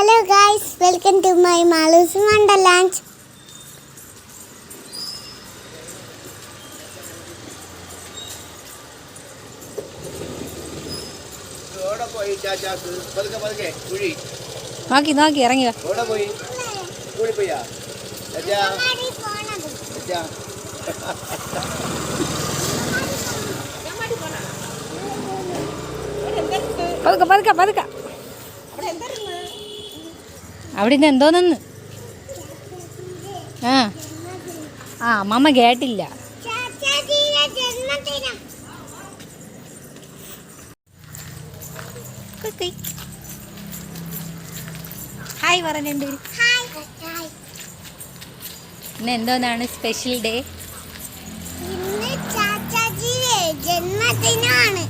Hello guys welcome to my Malu's wonderland എവിടെ പോയി ചാച്ചാക്ക് പതുക്കെ പതുക്കെ കുഴി നോക്കി നോക്കി ഇറങ്ങി വാ. എവിടെ പോയി കുഴി പോയാ ചാച്ചാ ചാച്ചാ പതുക്കെ പതുക്കെ പതുക്കെ അവിടെ നിന്ന് എന്തോന്നു ആ. ആ അമ്മമ്മ കേട്ടില്ല. ഹായ് പറഞ്ഞുണ്ട് ഇന്ന് എന്തോന്നാണ് സ്പെഷ്യൽ ഡേ ജന്മദിനമാണ്.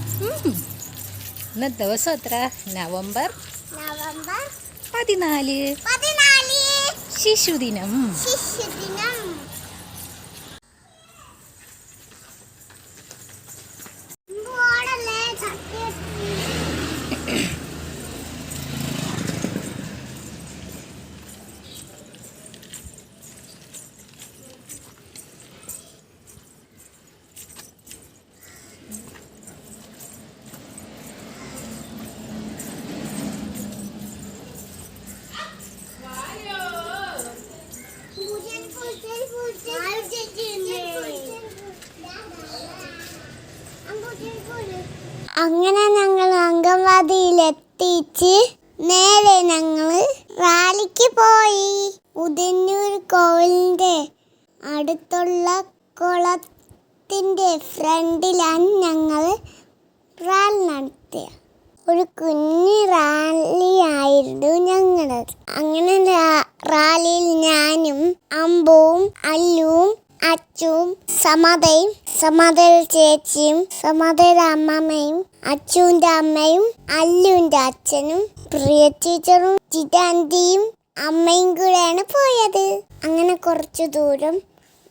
ഇന്ന് ദിവസം എത്ര? നവംബർ? നവംബർ പതിനാല്. പതിനാല്. ശിശുദിനം. ശിശുദിനം. അങ്ങനെ ഞങ്ങൾ അംഗൻവാടിയിലെത്തിച്ച് നേരെ ഞങ്ങൾ റാലിക്ക് പോയി. ഉദന്നൂർ കോവിലിന്റെ അടുത്തുള്ള കുളത്തിന്റെ ഫ്രണ്ടിലാണ് ഞങ്ങൾ റാലി നടത്തിയത് ഒരു കുഞ്ഞു റാലിയായിരുന്നു ഞങ്ങളത്. അങ്ങനെ റാലിയിൽ ഞാനും അമ്പവും അല്ലുവും അച്ചുവും സമതയും സമതയുടെ ചേച്ചിയും സമതയുടെ അമ്മമ്മയും അച്ചുവിന്റെ അമ്മയും അല്ലുവിന്റെ അച്ഛനും പ്രിയ ടീച്ചറും ജിതാന്തിയും അമ്മയും കൂടെയാണ് പോയത്. അങ്ങനെ കുറച്ചു ദൂരം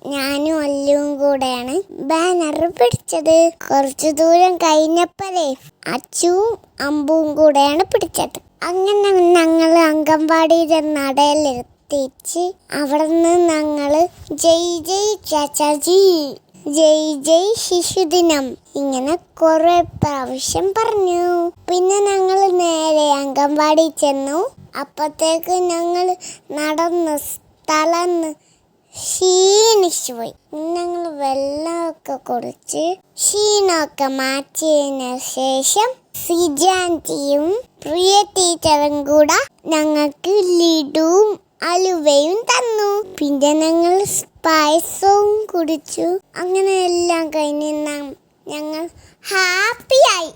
ഞാനും അല്ലുവും കൂടെയാണ് ബാനർ പിടിച്ചത്. കുറച്ചു ദൂരം കഴിഞ്ഞപ്പോഴേ അച്ചുവും അമ്പുവും കൂടെയാണ് പിടിച്ചത്. അങ്ങനെ ഞങ്ങൾ അംഗൻവാടിയുടെ നടയിലെത്തിച്ച് അവിടെ നിന്ന് ഞങ്ങൾ ജയ് ജയ് ചാച്ചാജി ജയ് ജയ് ശിശുദിനം ഇങ്ങനെ കുറെ പ്രാവശ്യം പറഞ്ഞു. പിന്നെ ഞങ്ങൾ നേരെ അംഗൻവാടി ചെന്നു. അപ്പത്തേക്ക് ഞങ്ങൾ നടന്ന് സ്ഥലം ക്ഷീണിച്ചു പോയി. ഞങ്ങൾ വെള്ളമൊക്കെ കുടിച്ച് ക്ഷീണമൊക്കെ മാറ്റിയതിന് ശേഷം സിജാന്തിയും പ്രിയ ടീച്ചറും കൂടെ ഞങ്ങൾക്ക് ലഡുവും അലുവയും തന്നു. പിന്നെ ഞങ്ങൾ പായസവും കുടിച്ചു. അങ്ങനെ എല്ലാം കഴിഞ്ഞ ഞങ്ങൾ ഹാപ്പിയായി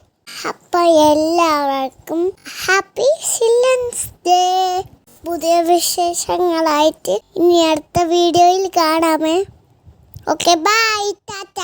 അപ്പൊ എല്ലാവർക്കും ഹാപ്പി ചിൽഡ്രൻസ് ഡേ. പുതിയ വിശേഷങ്ങളായിട്ട് ഇനി അടുത്ത വീഡിയോയിൽ കാണാമേ. Okay bye tata.